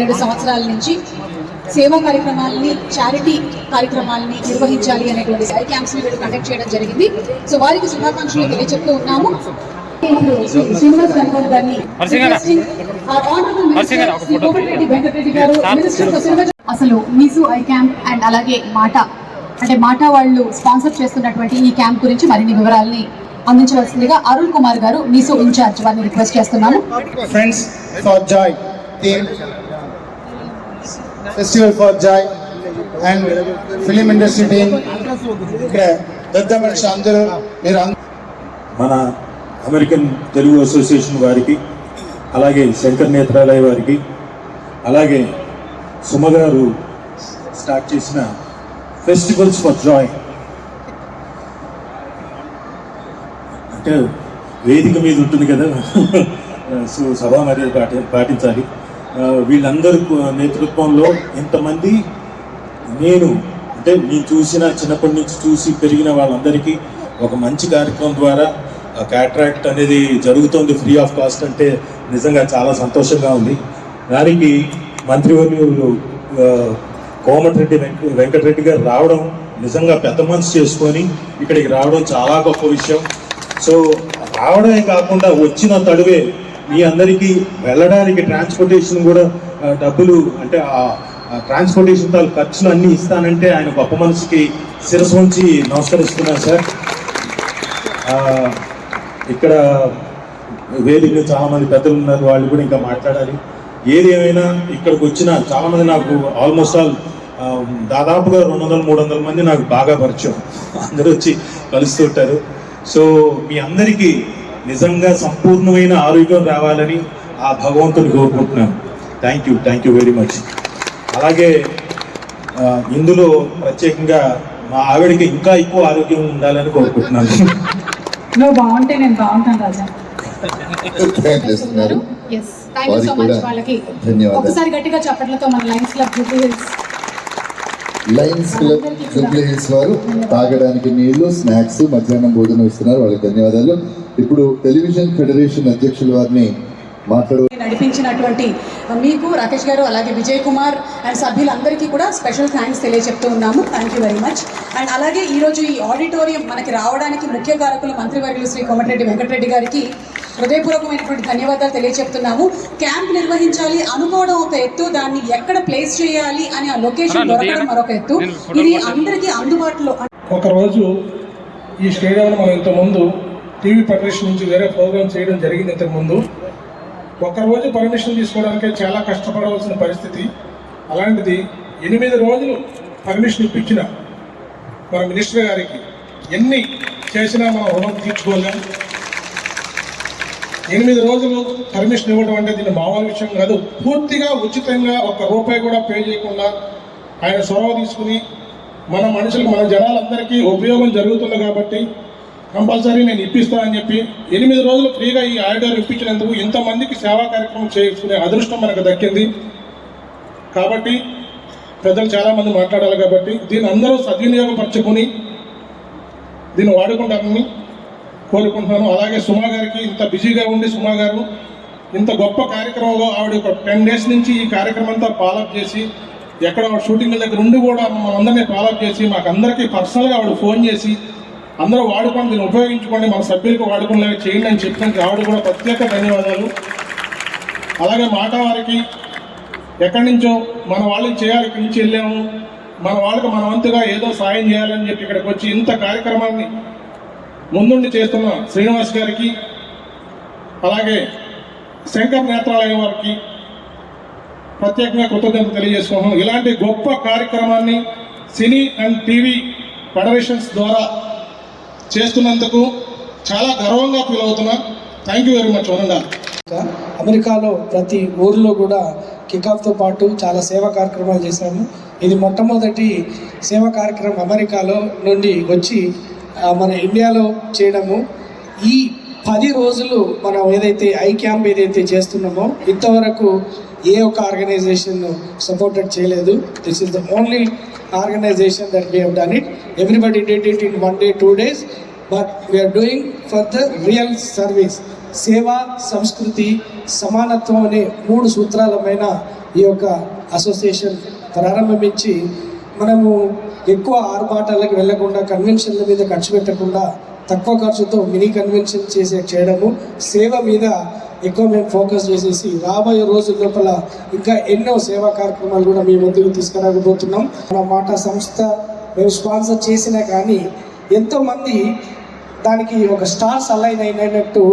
రెండు సంవత్సరాల నుంచి సేవా కార్యక్రమాలని చారిటీ కార్యక్రమాలని నిర్వహించాలి అనేటువంటి ఐ క్యాంప్స్ని వీళ్ళు కండక్ట్ చేయడం జరిగింది. సో వారికి శుభాకాంక్షలు తెలియజెప్తూ ఉన్నాము. శ్రీనివాస్ గారిని వెంకటరెడ్డి గారు, అసలు మీసు ఐ క్యాంప్ అండ్ అలాగే మాట అంటే మాట వాళ్ళు స్పాన్సర్ చేస్తున్నటువంటి ఈ క్యాంప్ గురించి మరిన్ని వివరాలని అందించవలసిందిగా అరుణ్ కుమార్ గారు మీసు ఇన్ఛార్జ్ వారిని రిక్వెస్ట్ చేస్తున్నాను Friends for Joy festival for joy and film industry team ఇక్కడ పెద్ద మనిషి అందరూ మీరు మన అమెరికన్ తెలుగు అసోసియేషన్ వారికి అలాగే శంకర్ నేత్రాలయ వారికి అలాగే సుమ గారు స్టార్ట్ చేసిన ఫెస్టివల్స్ ఫర్ జాయ్. అంటే వేదిక మీద ఉంటుంది కదా సో సభా మర్యాద పాటి పాటించాలి. వీళ్ళందరి నేతృత్వంలో ఇంతమంది నేను అంటే నేను చూసిన చిన్నప్పటి నుంచి చూసి పెరిగిన వాళ్ళందరికీ ఒక మంచి కార్యక్రమం ద్వారా క్యాట్రాక్ట్ అనేది జరుగుతుంది ఫ్రీ ఆఫ్ కాస్ట్ అంటే నిజంగా చాలా సంతోషంగా ఉంది. దానికి మంత్రివర్యులు కోమటిరెడ్డి వెంక వెంకటరెడ్డి గారు రావడం నిజంగా పెద్ద మనసు చేసుకొని ఇక్కడికి రావడం చాలా గొప్ప విషయం. సో రావడమే కాకుండా వచ్చిన తడువే మీ అందరికీ వెళ్ళడానికి ట్రాన్స్పోర్టేషన్ కూడా డబ్బులు అంటే ఆ ట్రాన్స్పోర్టేషన్ తాలూ ఖర్చులు అన్నీ ఇస్తానంటే ఆయన గొప్ప మనసుకి శిరస్సు ఉంచి నమస్కరిస్తున్నాను సార్. ఇక్కడ వేదికలో చాలామంది పెద్దలు ఉన్నారు వాళ్ళు కూడా ఇంకా మాట్లాడాలి. ఏది ఏమైనా ఇక్కడికి వచ్చిన చాలామంది నాకు ఆల్మోస్ట్ ఆల్ దాదాపుగా రెండు వందల మూడు వందల మంది నాకు బాగా పరిచయం. అందరూ వచ్చి కలుస్తుంటారు సో మీ అందరికీ నిజంగా సంపూర్ణమైన ఆరోగ్యం రావాలని ఆ భగవంతుని కోరుకుంటున్నాను. Thank you thank you very much అలాగే ఇందులో ప్రత్యేకంగా మా ఆవిడకి ఇంకా ఎక్కువ ఆరోగ్యం ఉండాలని కోరుకుంటున్నాను. నువ్వు బాగుంటే నేను బాగుంటాను రాజా. ప్రయత్నం చేస్తున్నారు ఎస్ థ్యాంక్ యూ సో వారికి మచ్ కూడా వాళ్ళకి. ధన్యవాదాలు. ఒకసారి గట్టిగా చప్పట్లతో మన lions club Jubilee Hills lions club Jubilee Hills వారు తాగడానికి నీళ్ళు స్నాక్స్ మధ్యాహ్నం భోజనం ఇస్తున్నారు. వాళ్ళకి ధన్యవాదాలు. ఇప్పుడు టెలివిజన్ ఫెడరేషన్ అధ్యక్షుల వారిని మాట్లాడు నడిపించినటువంటి మీకు రాకేష్ గారు అలాగే విజయ్ కుమార్ అండ్ సభ్యులందరికీ కూడా స్పెషల్ థ్యాంక్స్ తెలియజెప్తూ ఉన్నాము. Thank you very much and అలాగే ఈరోజు ఈ ఆడిటోరియం మనకి రావడానికి ముఖ్య కారకులు మంత్రివర్యులు శ్రీ కోమటిరెడ్డి వెంకటరెడ్డి గారికి హృదయపూర్వకమైనటువంటి ధన్యవాదాలు తెలియజెప్తున్నాము. క్యాంప్ నిర్వహించాలి అనుకోవడం ఒక ఎత్తు దాన్ని ఎక్కడ ప్లేస్ చేయాలి అని ఆ లొకేషన్ దొరకడం మరొక ఎత్తు. ఇది అందరికీ అందుబాటులో ఒకరోజు ఈ స్టేడియంలో మనం ఇంతకుముందు టీవీ పర్మిషన్ నుంచి వేరే ప్రోగ్రామ్ చేయడం జరిగింది ఇంతకుముందు ఒకరోజు పర్మిషన్ తీసుకోవడానికే చాలా కష్టపడవలసిన పరిస్థితి. అలాంటిది ఎనిమిది రోజులు పర్మిషన్ ఇప్పించిన మన మినిస్టర్ గారికి ఎన్ని చేసినా మనం రుణం తీర్చుకోలేం. ఎనిమిది రోజులు పర్మిషన్ ఇవ్వడం అంటే దీన్ని మామూలు విషయం కాదు. పూర్తిగా ఉచితంగా ఒక్క రూపాయి కూడా పే చేయకుండా ఆయన చొరవ తీసుకుని మన మనుషులకు మన జనాలందరికీ ఉపయోగం జరుగుతుంది కాబట్టి కంపల్సరీ నేను ఇప్పిస్తానని చెప్పి ఎనిమిది రోజులు ఫ్రీగా ఈ ఆడిటర్ ఇప్పించినందుకు ఇంతమందికి సేవా కార్యక్రమం చేసుకునే అదృష్టం మనకు దక్కింది. కాబట్టి ప్రజలు చాలామంది మాట్లాడాలి కాబట్టి దీన్ని అందరూ సద్వినియోగపరచుకొని దీన్ని వాడుకుంటారని కోరుకుంటున్నాను. అలాగే సుమా గారికి ఇంత బిజీగా ఉండి సుమా గారు ఇంత గొప్ప కార్యక్రమంలో ఆవిడ ఒక టెన్ డేస్ నుంచి ఈ కార్యక్రమం అంతా ఫాలోఅప్ చేసి ఎక్కడ షూటింగ్ దగ్గర ఉండి కూడా మనందరినీ ఫాలోఅప్ చేసి మాకు అందరికీ పర్సనల్గా ఆవిడ ఫోన్ చేసి అందరూ వాడుకోండి దీన్ని ఉపయోగించుకోండి మన సభ్యులకు వాడుకునేలా చేయండి అని చెప్పడానికి ఆవిడ కూడా ప్రత్యేక ధన్యవాదాలు. అలాగే మాట వారికి ఎక్కడి నుంచో మన వాళ్ళకి చేయాలి ఇక్కడి నుంచి వెళ్ళాము. మన వాళ్ళకి మన వంతుగా ఏదో సాయం చేయాలని చెప్పి ఇక్కడికి వచ్చి ఇంత కార్యక్రమాన్ని ముందుండి చేస్తున్న శ్రీనివాస్ గారికి అలాగే శంకర్ నేత్రాలయం వారికి ప్రత్యేకంగా కృతజ్ఞతలు తెలియజేసుకున్నాం ఇలాంటి గొప్ప కార్యక్రమాన్ని సినీ అండ్ టీవీ ఫెడరేషన్స్ ద్వారా చేస్తున్నందుకు చాలా గర్వంగా ఫీల్ అవుతున్నా. థ్యాంక్ యూ వెరీ మచ్ వనండా అమెరికాలో ప్రతి ఊర్లో కూడా కికాఫ్తో పాటు చాలా సేవా కార్యక్రమాలు చేశాము. ఇది మొట్టమొదటి సేవా కార్యక్రమం అమెరికాలో నుండి వచ్చి మన ఇండియాలో చేయడము. ఈ పది రోజులు మనం ఏదైతే ఐ క్యాంప్ ఏదైతే చేస్తున్నామో ఇంతవరకు ఏ ఒక్క ఆర్గనైజేషన్ సపోర్టెడ్ చేయలేదు. This is the only organisation that we have done it everybody did it in one day two days but we are doing for the real service సేవ సంస్కృతి సమానత్వం అనే మూడు సూత్రాలమైన ఈ యొక్క అసోసియేషన్ ప్రారంభించి మనము ఎక్కువ ఆర్భాటాలకు వెళ్ళకుండా కన్వెన్షన్ల మీద ఖర్చు పెట్టకుండా తక్కువ ఖర్చుతో మినీ కన్వెన్షన్ చేసే చేయడము సేవ మీద ఎక్కువ మేము ఫోకస్ చేసేసి రాబోయే రోజుల లోపల ఇంకా ఎన్నో సేవా కార్యక్రమాలు కూడా మీ ముందుకు తీసుకురాకపోతున్నాం మన మాట సంస్థ మేము స్పాన్సర్ చేసినా కానీ ఎంతోమంది దానికి ఒక స్టార్స్ అలైన్ అయినట్టు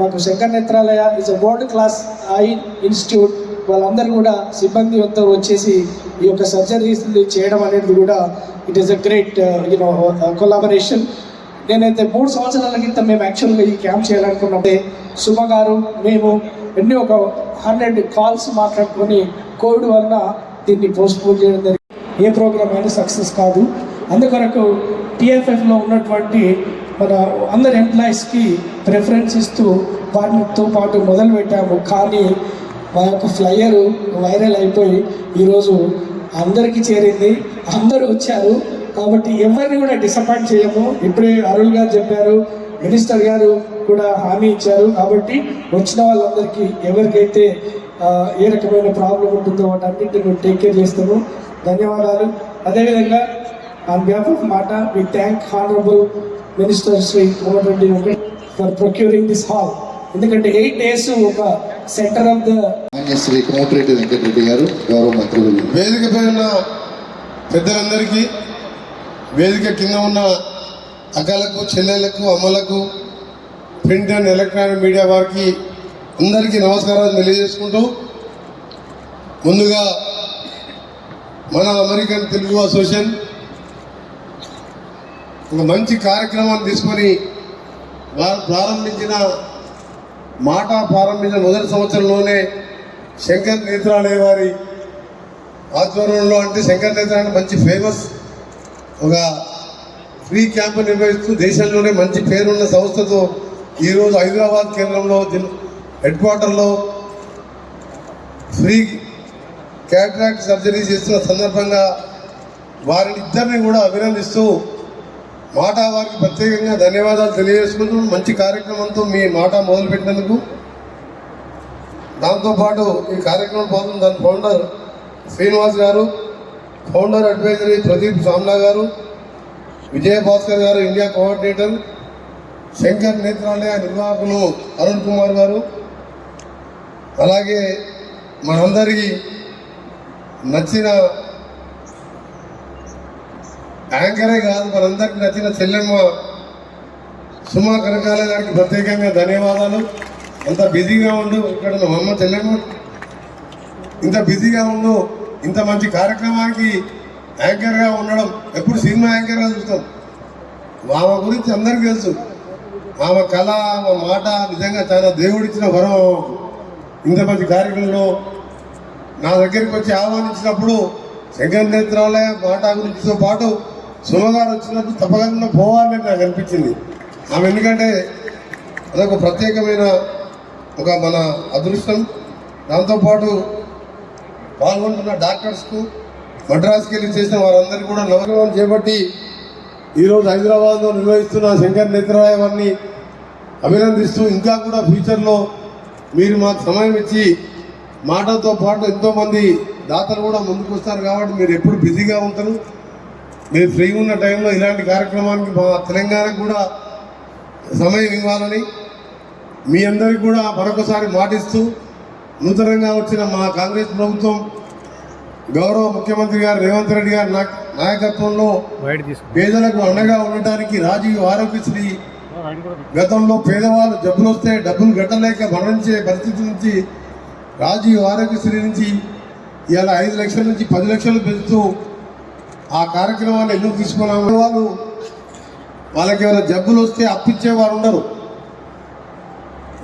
మాకు Shankar Nethralaya is a world class eye institute వాళ్ళందరూ కూడా సిబ్బంది అంతా వచ్చేసి ఈ యొక్క సర్జరీస్ చేయడం అనేది కూడా it is a great you know collaboration నేనైతే మూడు సంవత్సరాల క్రితం మేము యాక్చువల్గా ఈ క్యాంప్ చేయాలనుకున్నప్పుడే సుమ గారు మేము ఎన్ని ఒక హండ్రెడ్ కాల్స్ మాట్లాడుకొని కోవిడ్ వలన దీన్ని పోస్ట్పోన్ చేయడం జరిగింది. ఏ ప్రోగ్రామ్ అయినా సక్సెస్ కాదు. అందుకొరకు టీఎఫ్ఎఫ్లో ఉన్నటువంటి మన అందరి ఎంప్లాయీస్కి ప్రిఫరెన్స్ ఇస్తూ వాటితో పాటు మొదలు పెట్టాము. కానీ మా యొక్క ఫ్లయరు వైరల్ అయిపోయి ఈరోజు అందరికీ చేరింది. అందరూ వచ్చారు. కాబట్టి ఎవరిని కూడా డిసప్పాయింట్ చేయము. ఇప్పుడే అరుణ్ గారు చెప్పారు మినిస్టర్ గారు కూడా హామీ ఇచ్చారు. కాబట్టి వచ్చిన వాళ్ళందరికీ ఎవరికైతే ఏ రకమైన ప్రాబ్లం ఉంటుందో వాటన్నింటిని మేము టేక్ కేర్ చేస్తాము. ధన్యవాదాలు. అదేవిధంగా ఆన్ బిహాఫ్ ఆఫ్ మాట we thank honourable minister Shri Komatireddy Venkat for procuring this hall ఎందుకంటే ఎయిట్ డేస్ ఒక centre of the Shri Komatireddy Venkatreddy గారు గౌరవ మంత్రులు. వేదిక పై ఉన్న పెద్దలందరికీ వేదిక కింద ఉన్న అక్కలకు చెల్లెలకు అమ్మలకు ప్రింట్ అండ్ ఎలక్ట్రానిక్ మీడియా వారికి అందరికీ నమస్కారాలు తెలియజేసుకుంటూ ముందుగా మన అమెరికన్ తెలుగు అసోసియేషన్ ఒక మంచి కార్యక్రమాన్ని తీసుకొని వారు ప్రారంభించిన మాట ప్రారంభించిన మొదటి సంవత్సరంలోనే శంకర్ నేత్రాలయ వారి ఆధ్వర్యంలో అంటే శంకర్ నేత్రాలయ మంచి ఫేమస్ ఒక ఫ్రీ క్యాంప్ నిర్వహిస్తూ దేశంలోనే మంచి పేరున్న సంస్థతో ఈరోజు హైదరాబాద్ కేంద్రంలో జిల్- హెడ్ క్వార్టర్లో ఫ్రీ క్యాట్రాక్ట్ సర్జరీ చేస్తున్న సందర్భంగా వారిని ఇద్దరిని కూడా అభినందిస్తూ మాట వారికి ప్రత్యేకంగా ధన్యవాదాలు తెలియజేసుకుంటూ మంచి కార్యక్రమంతో మీ మాట మొదలుపెట్టినందుకు. దాంతోపాటు ఈ కార్యక్రమం కోసం దాని ఫౌండర్ శ్రీనివాస్ గారు ఫౌండర్ అడ్వైజరీ ప్రదీప్ సామ్లా గారు విజయ భాస్కర్ గారు ఇండియా కోఆర్డినేటర్ శంకర్ నేత్రాలయ నిర్వాహకులు అరుణ్ కుమార్ గారు అలాగే మనందరికీ నచ్చిన యాంకరే కాదు మనందరికి నచ్చిన చెల్లెమ్మ సుమా కనకాల గారికి ప్రత్యేకంగా ధన్యవాదాలు. అంత బిజీగా ఉండు ఇక్కడ మా అమ్మ చెల్లెమ్మ. ఇంత బిజీగా ఉండు ఇంత మంచి కార్యక్రమానికి యాంకర్గా ఉండడం ఎప్పుడు సినిమా యాంకర్గా చూస్తాం. ఆమె గురించి అందరికీ తెలుసు. ఆమె కళ ఆమె మాట నిజంగా చాలా దేవుడిచ్చిన వరం ఇంత మంచి కార్యక్రమంలో నా దగ్గరికి వచ్చి ఆహ్వానించినప్పుడు శంకర్ నేత్రాలయ మాట గురించితో పాటు సుమగారు వచ్చినప్పుడు తప్పకుండా పోవాలని నాకు అనిపించింది. ఆమె ఎందుకంటే అదొక ప్రత్యేకమైన ఒక మన అదృష్టం. దాంతోపాటు పాల్గొంటున్న డాక్టర్స్కు మద్రాసుకి వెళ్ళి చేసిన వారందరికీ కూడా నవగ్రహం చేపట్టి ఈరోజు హైదరాబాద్లో నిర్వహిస్తున్న శంకర్ నేత్రాలయ వారిని అభినందిస్తూ ఇంకా కూడా ఫ్యూచర్లో మీరు మాకు సమయం ఇచ్చి మాటలతో పాటు ఎంతోమంది దాతలు కూడా ముందుకు వస్తారు కాబట్టి మీరు ఎప్పుడు బిజీగా ఉంటారు. మీరు ఫ్రీగా ఉన్న టైంలో ఇలాంటి కార్యక్రమానికి మా తెలంగాణకు కూడా సమయం ఇవ్వాలని మీ అందరికి కూడా మరొకసారి మాటిస్తూ నూతనంగా వచ్చిన మా కాంగ్రెస్ ప్రభుత్వం గౌరవ ముఖ్యమంత్రి గారు రేవంత్ రెడ్డి గారి నాయక- నాయకత్వంలో పేదలకు అండగా ఉండటానికి రాజీవ్ ఆరోగ్యశ్రీ గతంలో పేదవాళ్ళు జబ్బులు వస్తే డబ్బులు గట్టలేక మరణించే పరిస్థితి నుంచి రాజీవ్ ఆరోగ్యశ్రీ నుంచి ఇవాళ ఐదు లక్షల నుంచి పది లక్షలు పెంచుతూ ఆ కార్యక్రమాన్ని ఎందుకు తీసుకున్నాము? వాళ్ళు వాళ్ళకి ఏమైనా జబ్బులు వస్తే అప్పిచ్చేవారు ఉండరు.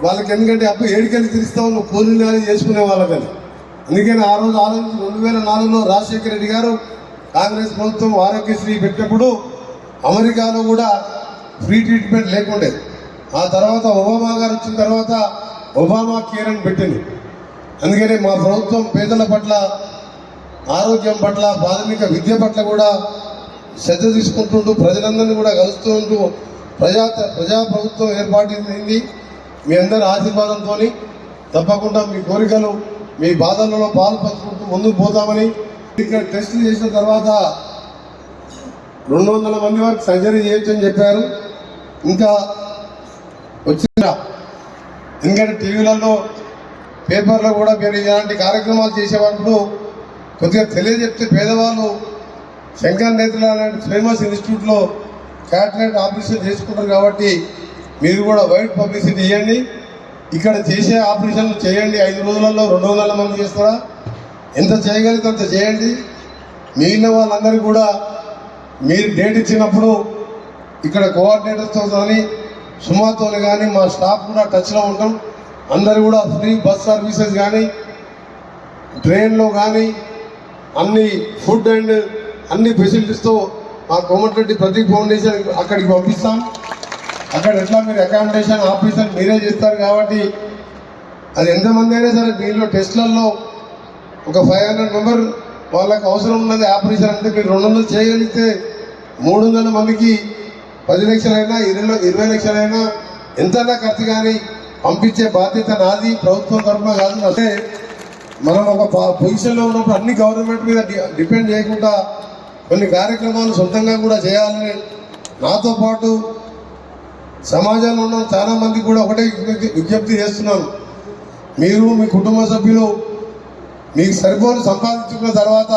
వాళ్ళకి ఎందుకంటే అప్పు ఏడికెళ్ళి తీరుస్తావు నువ్వు కూలీలు కానీ చేసుకునే వాళ్ళకని. అందుకని ఆ రోజు ఆలోచించి రెండు వేల నాలుగులో రాజశేఖర రెడ్డి గారు కాంగ్రెస్ ప్రభుత్వం ఆరోగ్యశ్రీ పెట్టినప్పుడు అమెరికాలో కూడా ఫ్రీ ట్రీట్మెంట్ లేకుండే. ఆ తర్వాత ఒబామా గారు వచ్చిన తర్వాత ఒబామా కేర్ అని పెట్టింది అందుకనే మా ప్రభుత్వం పేదల పట్ల ఆరోగ్యం పట్ల ప్రాథమిక విద్య పట్ల కూడా శ్రద్ధ తీసుకుంటుంటూ ప్రజలందరినీ కూడా కలుస్తూ ఉంటూ ప్రజా ప్రజా ప్రభుత్వం ఏర్పాటైంది మీ అందరి ఆశీర్వాదంతో తప్పకుండా మీ కోరికలు మీ బాధలలో పాలు పంచుకుంటూ ముందుకు పోతామని ఇక్కడ టెస్టులు చేసిన తర్వాత రెండు వందల మంది వరకు సర్జరీ చేయొచ్చు అని చెప్పారు. ఇంకా వచ్చిన ఎందుకంటే టీవీలలో పేపర్లో కూడా మీరు ఇలాంటి కార్యక్రమాలు చేసేవాళ్ళు కొద్దిగా తెలియజెప్తే పేదవాళ్ళు శంకర్ నేత్రుల లాంటి ఫేమస్ ఇన్స్టిట్యూట్లో క్యాటరేట్ ఆపరేషన్ చేసుకుంటారు కాబట్టి మీరు కూడా వైడ్ పబ్లిసిటీ ఇవ్వండి ఇక్కడ చేసే ఆపరేషన్లు చేయండి. ఐదు రోజులలో రెండు వందల మంది చేస్తారా? ఎంత చేయగలిగితే అంత చేయండి. మిగిలిన వాళ్ళందరికీ కూడా మీరు డేట్ ఇచ్చినప్పుడు ఇక్కడ కోఆర్డినేటర్స్తో కానీ సుమాతో కానీ మా స్టాఫ్ కూడా టచ్లో ఉంటాం. అందరు కూడా ఫ్రీ బస్ సర్వీసెస్ కానీ ట్రైన్లో కానీ అన్ని ఫుడ్ అండ్ అన్ని ఫెసిలిటీస్తో మా కోమటిరెడ్డి ప్రతి ఫౌండేషన్ అక్కడికి పంపిస్తాం. అక్కడ ఎట్లా మీరు అకామిడేషన్ ఆఫీసర్ మీరే చేస్తారు కాబట్టి అది ఎంతమంది అయినా సరే దీనిలో టెస్ట్లలో ఒక ఫైవ్ హండ్రెడ్ మెంబర్ వాళ్ళకి అవసరం ఉన్నది ఆపరేషన్ అంటే మీరు రెండు వందలు చేయగలిగితే మూడు వందల మందికి పది లక్షలైనా ఇరవై ఇరవై లక్షలైనా ఎంతైనా ఖర్చు కానీ పంపించే బాధ్యత నాది ప్రభుత్వం తరఫున కాదు. అంటే మనం ఒక పొజిషన్లో ఉన్నప్పుడు అన్ని గవర్నమెంట్ మీద డి- డిపెండ్ చేయకుండా కొన్ని కార్యక్రమాలు సొంతంగా కూడా చేయాలని నాతో పాటు సమాజంలో ఉన్న చాలా మంది కూడా ఒకటే విజ్ఞప్తి- చేస్తున్నాను మీరు మీ కుటుంబ సభ్యులు మీకు సరిపోని సంపాదించుకున్న తర్వాత